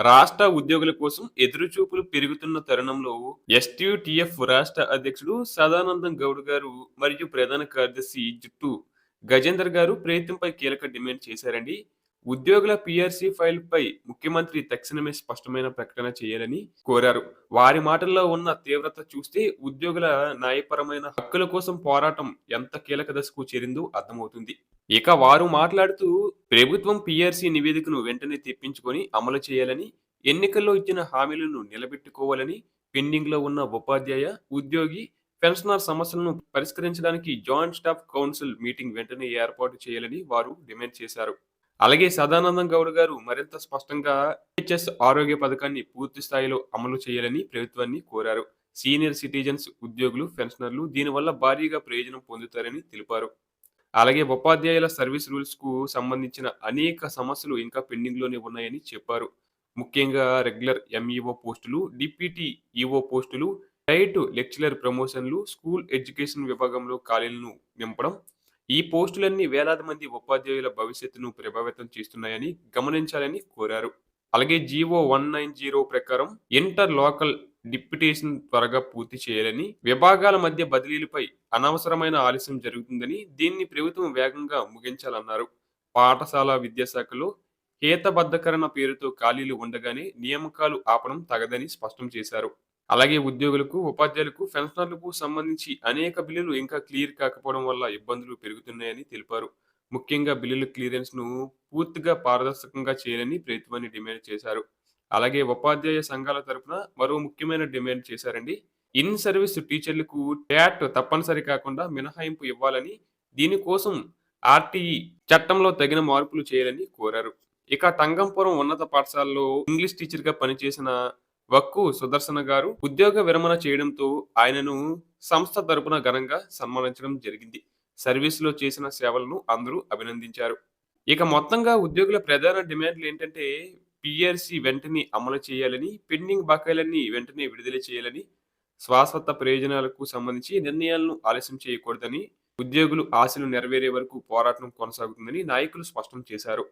రాష్ట్ర ఉద్యోగుల కోసం ఎదురుచూపులు పెరుగుతున్న తరుణంలో ఎస్టీయూటీఎఫ్ రాష్ట్ర అధ్యక్షుడు సదానందం గౌడ్ గారు మరియు ప్రధాన కార్యదర్శి జుట్టు గజేందర్ గారు ప్రయత్నంపై కీలక డిమాండ్ చేశారండి. ఉద్యోగుల పిఆర్సీ ఫైల్ పై ముఖ్యమంత్రి తక్షణమే స్పష్టమైన ప్రకటన చేయాలని కోరారు. వారి మాటల్లో ఉన్న తీవ్రత చూస్తే ఉద్యోగుల న్యాయపరమైన హక్కుల కోసం పోరాటం ఎంత కీలక దశకు చేరిందో అర్థమవుతుంది. ఇక వారు మాట్లాడుతూ ప్రభుత్వం పిఆర్సీ నివేదికను వెంటనే తెప్పించుకొని అమలు చేయాలని ఎన్నికల్లో ఇచ్చిన హామీలను నిలబెట్టుకోవాలని పెండింగ్లో ఉన్న ఉపాధ్యాయ ఉద్యోగి పెన్షనర్ సమస్యలను పరిష్కరించడానికి జాయింట్ స్టాఫ్ కౌన్సిల్ మీటింగ్ వెంటనే ఏర్పాటు చేయాలని వారు డిమాండ్ చేశారు. అలాగే సదానందం గౌడ్ గారు మరింత స్పష్టంగా హెచ్ఎస్ ఆరోగ్య పథకాన్ని పూర్తి స్థాయిలో అమలు చేయాలని ప్రభుత్వాన్ని కోరారు. సీనియర్ సిటిజన్స్ ఉద్యోగులు పెన్షనర్లు దీనివల్ల భారీగా ప్రయోజనం పొందుతారని తెలిపారు. అలాగే ఉపాధ్యాయుల సర్వీస్ రూల్స్కు సంబంధించిన అనేక సమస్యలు ఇంకా పెండింగ్లోనే ఉన్నాయని చెప్పారు. ముఖ్యంగా రెగ్యులర్ ఎంఈఓ పోస్టులు డిప్యూటీ ఈఓ పోస్టులు డైట్ లెక్చరర్ ప్రమోషన్లు స్కూల్ ఎడ్యుకేషన్ విభాగంలో ఖాళీలను నింపడం ఈ పోస్టులన్నీ వేలాది మంది ఉపాధ్యాయుల భవిష్యత్తును ప్రభావితం చేస్తున్నాయని గమనించాలని కోరారు. అలాగే జీవో వన్ నైన్ జీరో ప్రకారం ఇంటర్ లోకల్ డిప్యుటేషన్ త్వరగా పూర్తి చేయాలని విభాగాల మధ్య బదిలీలపై అనవసరమైన ఆలస్యం జరుగుతుందని దీన్ని ప్రభుత్వం వేగంగా ముగించాలన్నారు. పాఠశాల విద్యాశాఖలో హేతబద్ధకరణ పేరుతో ఖాళీలు ఉండగానే నియామకాలు ఆపడం తగదని స్పష్టం చేశారు. అలాగే ఉద్యోగులకు ఉపాధ్యాయులకు పెన్షనర్లకు సంబంధించి అనేక బిల్లులు ఇంకా క్లియర్ కాకపోవడం వల్ల ఇబ్బందులు పెరుగుతున్నాయని తెలిపారు. ముఖ్యంగా బిల్లుల క్లియరెన్స్ను పూర్తిగా పారదర్శకంగా చేయాలని ప్రభుత్వాన్ని డిమాండ్ చేశారు. అలాగే ఉపాధ్యాయ సంఘాల తరపున మరో ముఖ్యమైన డిమాండ్ చేశారండి. ఇన్ సర్వీస్ టీచర్లకు ట్యాట్ తప్పనిసరి కాకుండా మినహాయింపు ఇవ్వాలని దీనికోసం ఆర్టీఈ చట్టంలో తగిన మార్పులు చేయాలని కోరారు. ఇక తంగంపురం ఉన్నత పాఠశాలలో ఇంగ్లీష్ టీచర్గా పనిచేసిన వక్కు సుదర్శన గారు ఉద్యోగ విరమణ చేయడంతో ఆయనను సంస్థ తరపున ఘనంగా సన్మానించడం జరిగింది. సర్వీసులో చేసిన సేవలను అందరూ అభినందించారు. ఇక మొత్తంగా ఉద్యోగుల ప్రధాన డిమాండ్లు ఏంటంటే పిఆర్సి వెంటనే అమలు చేయాలని పెండింగ్ బకాయిలన్నీ వెంటనే విడుదల చేయాలని శాశ్వత ప్రయోజనాలకు సంబంధించి నిర్ణయాలను ఆలస్యం చేయకూడదని ఉద్యోగులు ఆశలు నెరవేరే వరకు పోరాటం కొనసాగుతుందని నాయకులు స్పష్టం చేశారు.